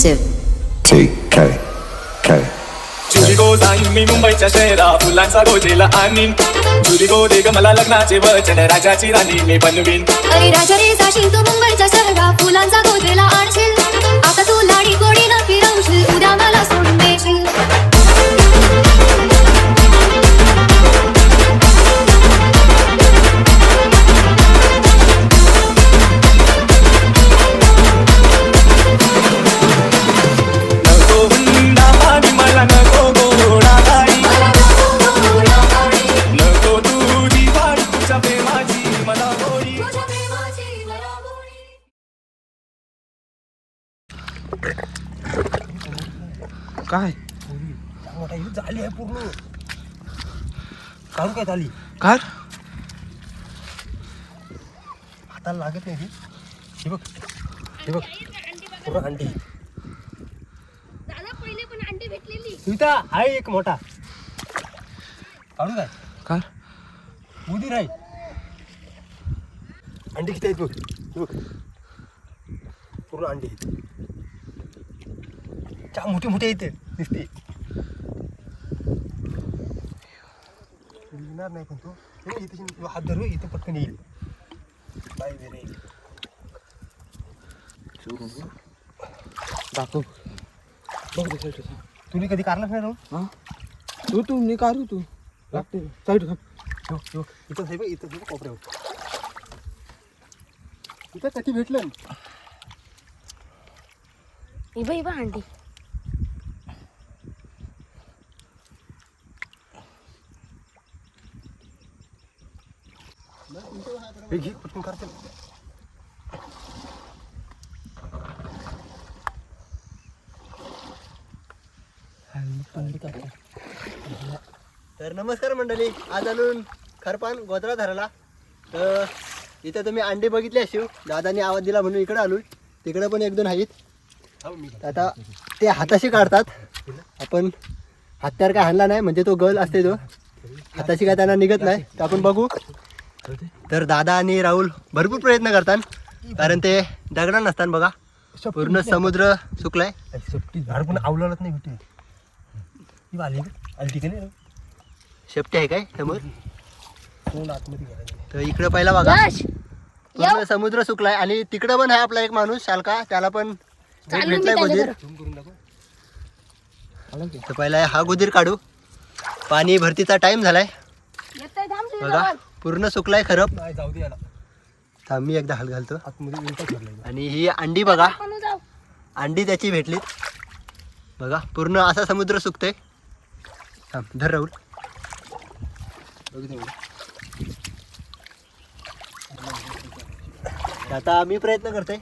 exclusive. TK. K. चुरी गो जाईन मी मुंबईच्या शहरा फुलांचा गोजेला आणीन चुरी गो दे ग मला लग्नाचे वचन राजाची राणी मी बनवीन अरे राजा रे जाशील तू मुंबईच्या शहरा फुलांचा गोदरेला आणशील आता तू लाडी गोडी न काय झाली? कार हाताला लागत नाही ती हे बघ हे बघ. पूर्ण अंडी. दादा पहिले पण अंडी भेटलेली. सुविधा आहे एक मोठा. काढू काय? कार उदी राही. अंडी किती आहेत बघ? हे बघ. पूर्ण अंडी आहेत. चा मोठे मोठे आहेत दिसते येणार नाही पण तो. इथे तू हात धरू इथे पटकन येईल. बाय वेरे दाखव. बघ तुम्ही कधी काढलाच नाही राहून? हा? तू तू मी काढू तू लागते. साईड. इथं आहे बघ इथं आहे बघ कोपऱ्यावर. इथं कधी भेटलं. इबा इबा अंडी हे घे पटकन करते तर नमस्कार मंडळी आज आणून खरपान गोधरा धराला. तर इथं तुम्ही अंडे बघितले असेल दादानी आवाज दिला म्हणून इकडे आलो तिकडे पण एक दोन आहेत. आता ते हाताशी काढतात. आपण हत्यार काय हाणला नाही म्हणजे तो गल असते तो. हाताशी काय त्यांना निघत नाही. तर आपण बघू. तर दादा आणि राहुल भरपूर प्रयत्न करतात. कारण ते दगडा नसतात बघा. पूर्ण समुद्र सुकलाय. झाड पण आवलाच नाही भेटे आली आली ठीक आहे शेपटी आहे काय? समोर? तर इकडे पहिला बघा. पूर्ण समुद्र सुकलाय. आणि तिकडं पण आहे आपला एक माणूस शालका. त्याला पण भेटलाय गुजीर तर पहिला हा गुजीर काढू. पाणी भरतीचा टाइम झालाय. येतंय थांब तुझ्या बघा. पूर्ण सुकलाय खरं नाही जाऊ दे याला. थांब मी एकदा हाल घालतो. आतमध्ये उलटा ठरलाय आणि ही अंडी बघा. अंडी त्याची भेटलीत. बघा पूर्ण असा समुद्र सुकते थांब धर राहुल. आता मी प्रयत्न करतोय.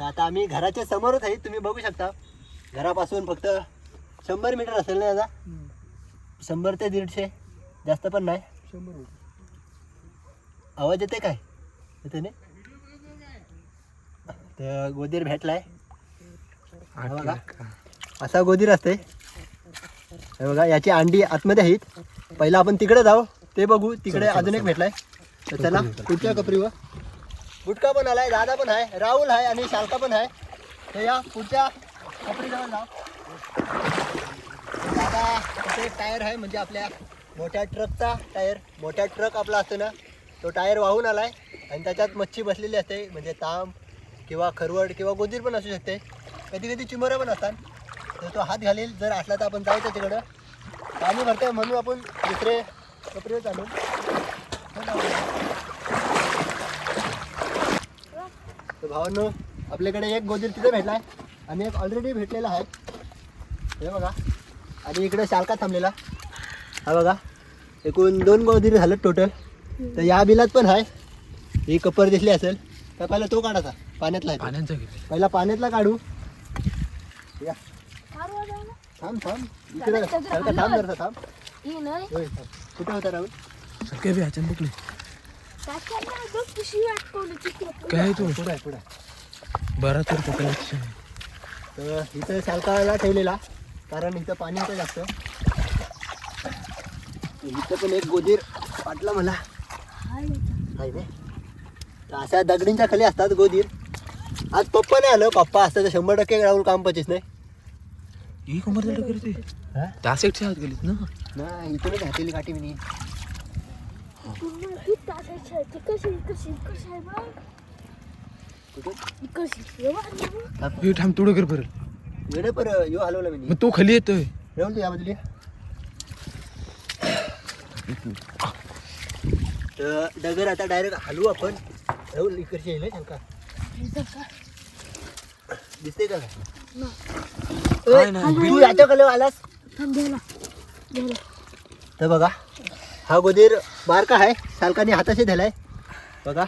तर आता आम्ही घराच्या समोरच आहे तुम्ही बघू शकता. घरापासून फक्त शंभर मीटर असेल ना याचा शंभर ते दीडशे. जास्त पण नाही. आवाज येते काय? येते नाही? तर गोदीर भेटलाय. हा बघा. असा गोदीर असते हे बघा याची अंडी आतमध्ये आहेत. पहिला आपण तिकडे जाऊ ते बघू. तिकडे अजून एक भेटलाय. तर चला पुढच्या कपरीवर. गुटका पण आलाय दादा पण आहे राहुल आहे आणि शालका पण आहे. तर या पुढच्या कपरीजवळ जाऊ. दादा इथे टायर आहे म्हणजे आपल्या मोठ्या ट्रकचा टायर. मोठ्या ट्रक आपला असतो ना तो टायर वाहून आलाय आणि त्याच्यात मच्छी बसलेली असते म्हणजे तांब किंवा खरवड किंवा गोंजीर पण असू शकते. कधी कधी चिमरं पण असतात. तर तो हात घालेल जर असला तर आपण जायचं तिकडं पाणी भरतंय म्हणून आपण दुसरे कपडे चालू. भावांनो आपल्याकडे एक गोदीर तिथे भेटलाय आणि एक ऑलरेडी भेटलेला आहे. हे बघा. आणि इकडे शालका थांबलेला. हा बघा. एकूण दोन गोदीर झालं टोटल तर या बिलात पण आहे ही कपर दिसली असेल तर पहिला तो काढायचा पाण्यातला आहे. पाण्याचं किती पहिला पाण्यातला काढू. या. जाऊ ना. थांब थांब. इकडे थांब जरा थांब. ही होय, थांब. कुठे होता राहुल? सगळे बी ह्याच्यात काय तू? पुढे पुढे. बरा तर पकडायची तर इथं सालकाला ठेवलेला कारण इथं पाणी होतं जास्त. इथं पण एक गोदीर वाटला मला. तर अशा दगडींच्या खाली असतात गोदीर. आज पप्पा नाही आलं पप्पा असतं तर शंभर टक्के राहून काम पचीस नाही. ही झालं करते हा? त्या साईडच्या हात गेलीत ना? नाही इथूनच घातलेली काठी मी. हे थांब थोडं कर वेळे पर यो हलवला मी मग तो खाली येतोय. तू या बाजूला ये. तर डगर आता डायरेक्ट हलवू आपण. राहुल इकडचे येईल शंका. दिसते का? नाही. तू आलास? तर बघा. हा गोदीर बारका आहे सालकाने हाताशी धरलाय बघा.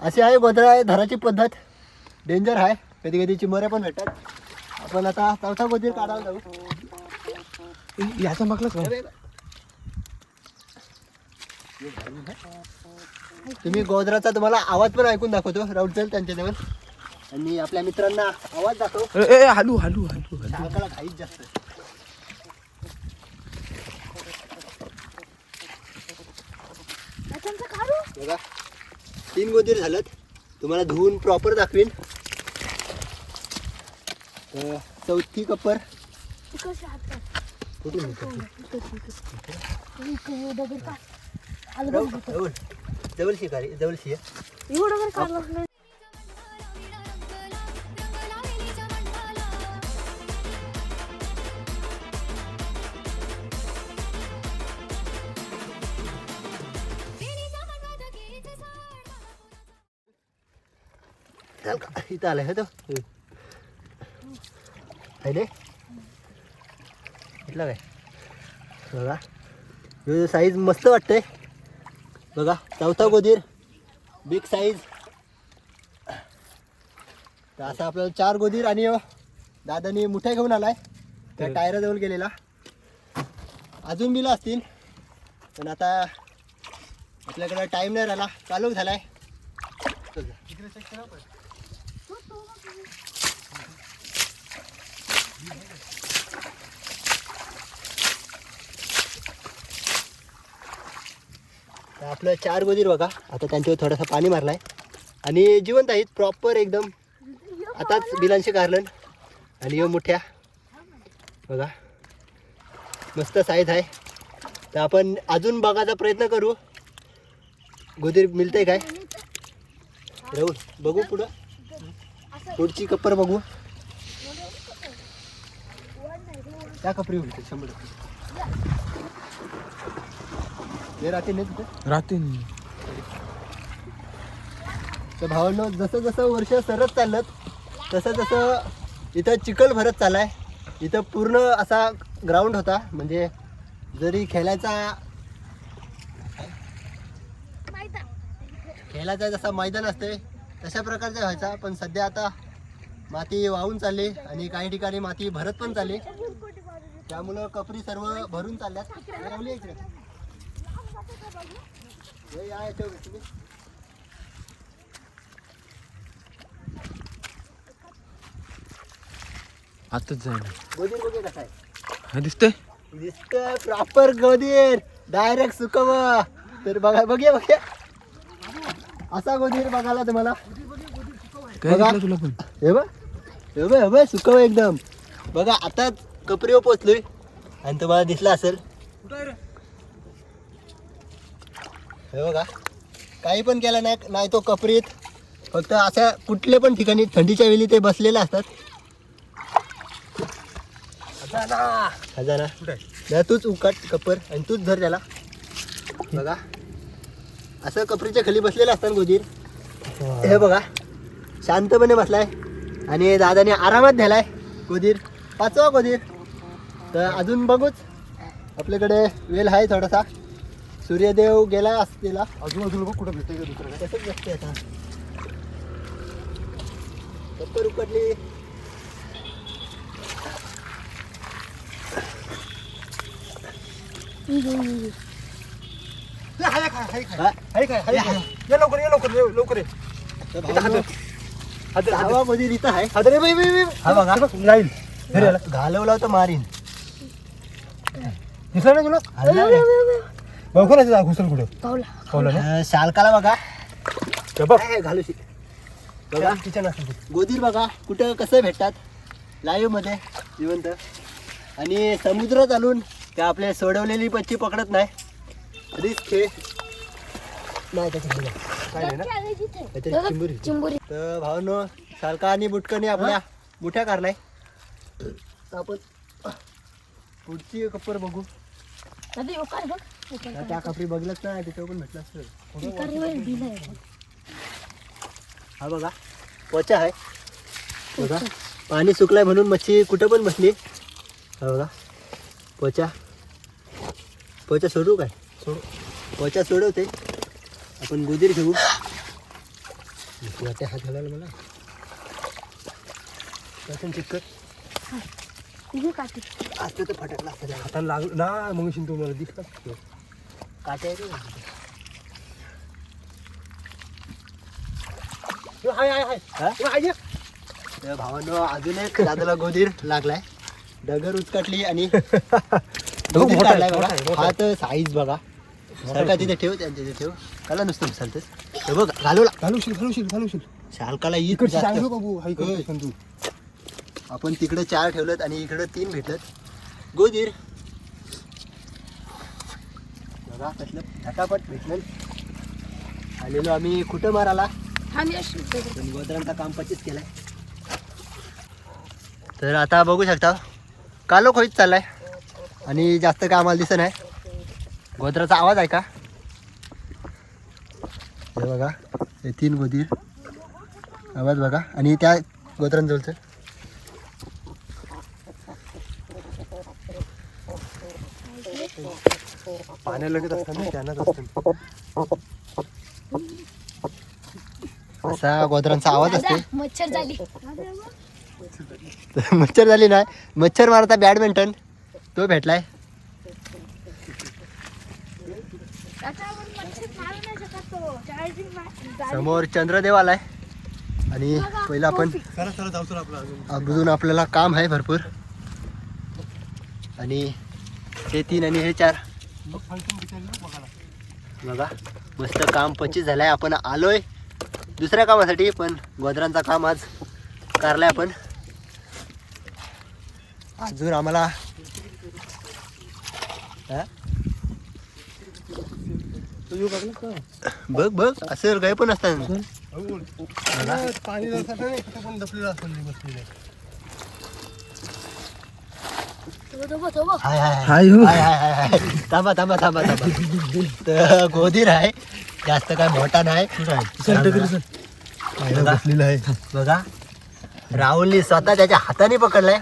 असे आहे गोदरा धराची पद्धत. डेंजर आहे. कधी कधी चिमऱ्या पण भेटतात. आपण आता चौथा गोदीर काढायला जाऊ. याचा का तुम्ही गोदराचा तुम्हाला आवाज पण ऐकून दाखवतो. राऊत जाईल त्यांच्याजवळ. आणि आपल्या मित्रांना आवाज दाखव. हालू हालू हालू हालू. घाईच जास्त. बघा. तीन गोदीर झालं तुम्हाला धुवून प्रॉपर दाखवीन. चौथी कप्पर. कुठून जवळ शिकारी जवळ शिया इथं आलाय हो तो आहे रे इथला काय बघा साईज मस्त वाटतंय बघा चौथा गोदीर बिग साईज तर असा आपल्याला चार गोदीर आणि दादानी मुठ्या घेऊन आलाय त्या टायराजवळ गेलेला अजून बिला असतील पण आता आपल्याकडे टाईम नाही राहिला चालू झालाय चल जा. इकडे check करा पण. तर आपलं चार गोदीर बघा. आता त्यांच्यावर थोडासा पाणी मारलाय. आणि जिवंत आहेत प्रॉपर एकदम. आताच बिलांशी गारलन. आणि यो मोठ्या. बघा. मस्त साईज आहे. तर आपण अजून बघायचा प्रयत्न करू. गोदीर मिळते काय? राहुल बघू पुढं. पुढची कप्पर बघू. त्या कपरी होईल शंभर टक्के हे राहते तर भावांनो जसं जसं वर्ष सरत चाललं तसं तसं इथं चिखल भरत चालाय इथं पूर्ण असा ग्राउंड होता. म्हणजे जरी खेळायचा खेळायचा जसा मैदान असते तशा प्रकारचा व्हायचा. पण सध्या आता माती वाहून चालली आणि काही ठिकाणी माती भरत पण चालली. त्यामुळं कपरी सर्व भरून चालल्यात राहुली इकडे हे या याच्यावर तुम्ही आताच जाईल गोदीर बघे कसा आहे. हा दिसतंय? दिसतंय प्रॉपर गोदीर. डायरेक्ट सुकव. तर बघा बघूया बघूया. असा गोदीर बघायला तुम्हाला. काय बघा. दिसलं तुला पण? हे बघ. हे बघ हे बघ सुकव एकदम. बघा आता कपरीवर पोचलोय आणि तुम्हाला दिसला असेल. हे बघा. काही पण केलं नाही नाही तो कपरीत. फक्त अशा कुठल्या पण ठिकाणी थंडीच्या वेळी ते बसलेले असतात. खजाना! नाही तूच उकाट कपर आणि तूच धर त्याला. बघा. असं कपरीच्या खाली बसलेलं असतात गोदीर. हे बघा. शांतपणे बसलाय. आणि दादाने आरामात न्यालाय. गोदीर. पाचवा गोदीर. तर अजून बघूच. आपल्याकडे वेल आहे थोडासा. सूर्यदेव गेला असलेला. आजूबाजूला बघ कुठं भेटते का दुसरं तसंच बसते आता. कप्पर उकडली. हा, हाय काय हाय काय ये लवकर ये लवकर ये लवकर तर भावांनो, आहे. अरे बाई बाई बाई. हा बघा. राहील घरी आला. घालवला तर मारीन. दिसला ना तुला? हल्ला नाही. बघू ना घुसल कुठं? पावलं ना अं, शालकाला बघा. बघ. काय घालू शक बघा. किचन असेल ते. गोदीर बघा कुठं कसं भेटतात. लाईव्हमध्ये जिवंत. आणि समुद्र चालून त्या आपले सोडवलेली पच्ची पकडत नाही. रिस्क खेळ नाही त्याच्याकडे नाही. काय नाही ना? काहीतरी चिंबुरी. चिंबुरी. तर भावनो शालका आणि बुटकनी आपल्या मुठ्या काढलाय. तर आपण पुढची कप्पर बघू. त्या कापरी बघलंच नाही त्याच्यावर पण भेटलं असतं हा बघा पोचा आहे. बघा पाणी सुकलंय म्हणून मच्छी कुठं पण बसली. हा बघा पोचा पोचा सोडू काय? सोड. पोचा सोडवते. आपण गोदीर घेऊ वाटते हात घालायला मला. कसं चिकट. असतं तर फटकला असतं. हाताला लागलं. ना मग शिंतो मला दिसला. काटे. हाय हाय हाय. भावानं अजून एक दादाला गोदीर लागलाय. डगर उचकाटली आणि गोदीर काढलाय बघा. हा तर साईज बघा. सारखा तिथे ठेव त्यांच्या तिथे ठेव. त्याला नुसतं उचलतेस. हे बघ घालवला घालूशील घालूशील घालूशील शालकाला. सांगू बाबू हाय. आपण तिकडे चार ठेवलेत आणि इकडे तीन भेटलेत. गोदीर बघा कसलं फटाफट भेटलं. आलेलो आम्ही कुठं माराला पण गोदरांचा काम पच्चीस केलाय. तर आता बघू शकता कालो खोईत चाललाय. आणि जास्त काय आम्हाला दिसत नाही. गोदराचा आवाज आहे का? हे बघा हे तीन गोदीर. आवाज बघा. आणि त्या गोदरांजवळचं. पाण्या लगेच असतात ना त्यांनाच असतं. असा गोदरांचा आवाज असते मच्छर झाली. मच्छर झाली नाही मच्छर मारता बॅडमिंटन. तो भेटलाय. समोर चंद्रदेव आलाय. आणि पहिला आपण अजून आपल्याला काम आहे भरपूर. आणि हे तीन आणि हे चार. बघा. मस्त काम पच्चीस झालंय. आपण आलोय दुसऱ्या कामासाठी पण गोदरांचा काम आज कारलाय आपण. अजून आम्हाला हा? बघ बघ. असं काही पण असतात पाणी जसं नाही कुठे पण दपलेलं असतं ते बसलेलं हाय हाय हाय हाय हाय थांबा थांबा थांबा थांबा तर गोदीर आहे जास्त काय मोठा नाही बघा. बसलेलं बघा राहुलनी स्वतः त्याच्या हाताने पकडलाय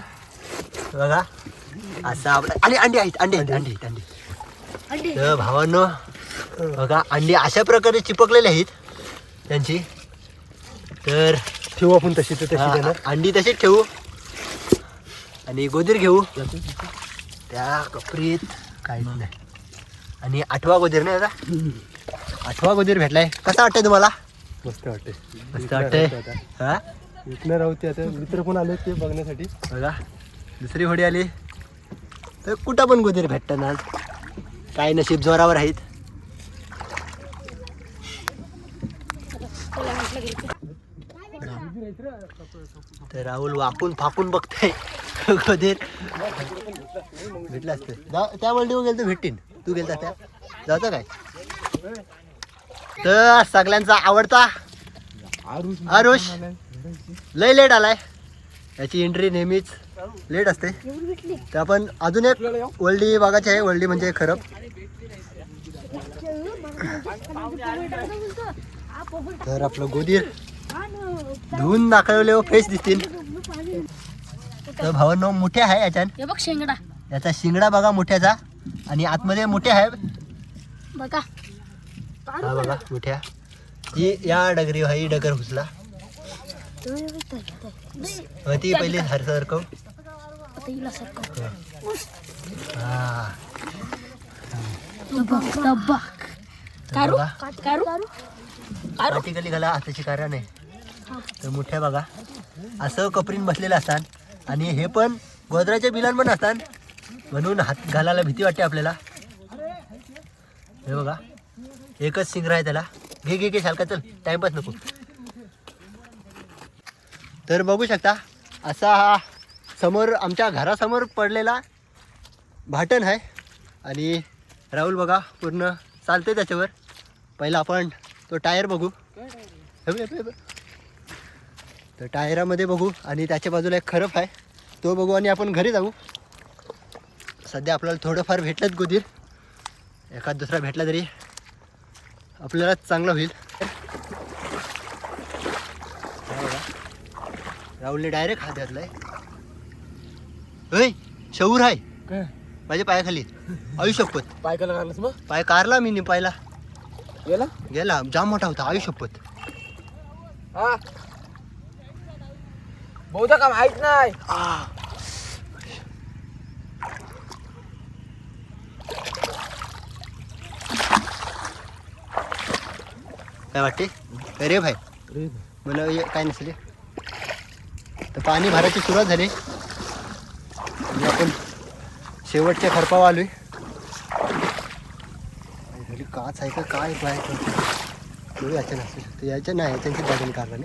बघा असं आपलं आणि अंडी आहेत अंडी आहेत अंडी अंडी तर भावांनो बघा अंडी अशा प्रकारे चिपकलेले आहेत त्यांची तर ठेवू आपण तशी तर तशी अंडी तशीच ठेवू आणि गोदीर घेऊ. त्या कपरीत काहीच नाही. आणि आठवा गोदीर नाही आता आठवा गोदीर भेटलाय. कसा वाटतंय तुम्हाला? मस्त वाटते मस्त वाटतंय. हा? इथनं राहू ते आता. मित्र पण आले ते बघण्यासाठी. बघा. दुसरी होडी आली. तर कुठं पण गोदीर भेटतं ना काय नशीब जोरावर आहेत. तर राहुल वाकून फाकून बघताय. कधी भेटलं असतं. जा- त्या वल्डीवर गेलं तर भेटतील तू गेलता त्या. जातं काय? तर सगळ्यांचा आवडता आरुष. लय लेट आलाय. याची एंट्री नेहमीच लेट असते. तर आपण अजून एक वल्डी भागाची आहे. वल्डी म्हणजे खरब तर आपलं गोदीर धुवून दाखवले फ्रेश दिसतील. तर भावांनो मोठे आहे याच्यात. हे बघ शेंगडा. याचा शिंगडा बघा मोठ्याचा. आणि आतमध्ये मोठे आहे. बघा. हा बघा मोठ्या. ही या डगरी हा ही डगर घुसला. ती पहिली हर सरकव. हा. डब्बा तर बघा. कारू? कारू? पाठी गली घाला हाताची कारण आहे. तर मोठ्या बघा. असं कपरीन बसलेलं असतात. आणि हे पण गोदराच्या बिलान पण असतात. म्हणून हात घालायला भीती वाटते आपल्याला. हे बघा. एकच सिंगर आहे त्याला. घे घे घे शालका चल. टाइमपास नको. तर बघू शकता असा हा समोर आमच्या घरासमोर पडलेला भाटण आहे. आणि राहुल बघा पूर्ण चालते त्याच्यावर. पहिला आपण तो टायर बघू हे बघ, हे बघ, हे बघ. तर टायरामध्ये बघू आणि त्याच्या बाजूला एक खरप आहे. तो बघू आणि आपण घरी जाऊ. सध्या आपल्याला थोडंफार भेटलंच गोदीर. एखाद दुसरा भेटला तरी आपल्याला चांगलं होईल. राहुलने डायरेक्ट हात घातलाय. होय शौर आहे. माझ्या पायाखाली. आयु शपथ. पाय कला घालस मग? पाय कारला मी नि पायला. गेला? गेला. जाम मोठा होता. आयु शपथ. हा. बहुधा का माहीत नाही? काय वाटते? अरे भाई. मला हे काय नसेल तर पाणी भरायची सुरुवात झाली. आणि आपण शेवटच्या खरपावा आलोय. झाली काच आहे का? काय तो याच्या नसेल. तर याच्या नाही त्यांची बाजूने काढला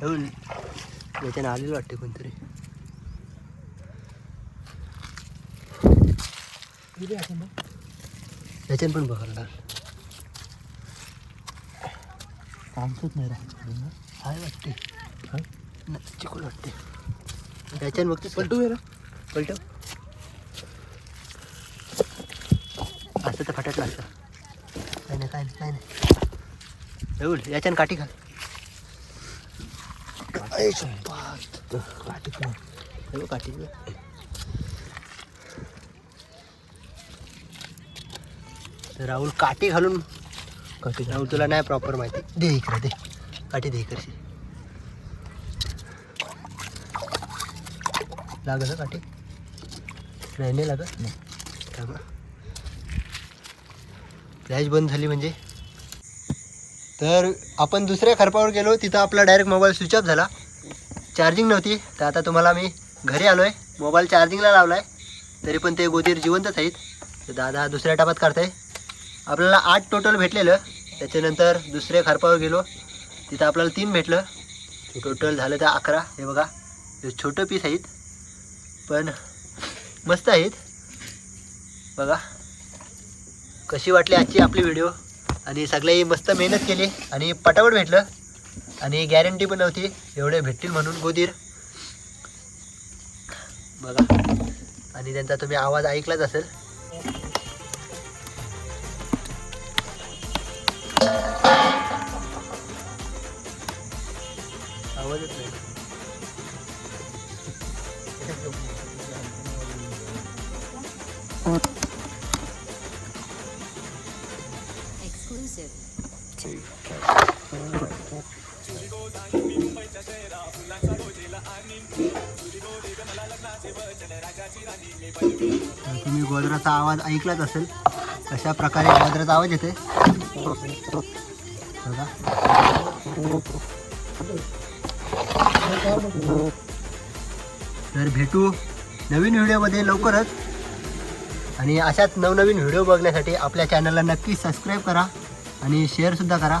नाही येऊन याच्यानं आलेलं वाटते कोणतरी. याच्यानं पण बघायला सांगतोच नाही रा हाय वाटते. नाही, चिकून वाटते. याच्यानं बघतेस का? पलटू गेला पलटव असं तर फटाटलं असतं. काय नाही काय नाही काय नाही. येऊल याच्यानं काठी घाल. काठी राहुल काठी घालून कटी राहुल तुला नाही प्रॉपर माहिती दे इकडे दे काठी दे इकडची लागत काठी नाही नाही लागत थांबा. फ्लॅश बंद झाली म्हणजे तर आपण दुसऱ्या खरपावर गेलो तिथं आपला डायरेक्ट मोबाईल स्विच ऑफ झाला. चार्जिंग नव्हती तर आता तुम्हाला मी घरी आलो आहे मोबाईल चार्जिंगला लावला आहे तरी पण ते गोदीर जिवंतच आहेत. तर दादा दुसऱ्या टपात आहे आपल्याला आठ टोटल भेटलेलं. त्याच्यानंतर दुसऱ्या खरपावर गेलो. तिथं आपल्याला तीन भेटलं. टोटल झालं तर अकरा. हे बघा. हे छोटं पीस आहेत. पण मस्त आहेत. बघा. कशी वाटली आजची आपली व्हिडिओ आणि सगळे मस्त मेहनत केली. आणि पटापट भेटलं. आणि गॅरंटी पण नव्हती. एवढे भेटतील म्हणून गोदीर. बघा. आणि त्यांचा तुम्ही आवाज ऐकलाच असेल. आवाजच नाही. तर तुम्ही गोदराचा आवाज ऐकलाच असेल अशा प्रकारे गोदराचा आवाज येते बघा. तर भेटू नवीन व्हिडिओमध्ये लवकरच. आणि अशाच नवनवीन व्हिडिओ बघण्यासाठी आपल्या चॅनलला नक्की सबस्क्राईब करा आणि शेअरसुद्धा करा.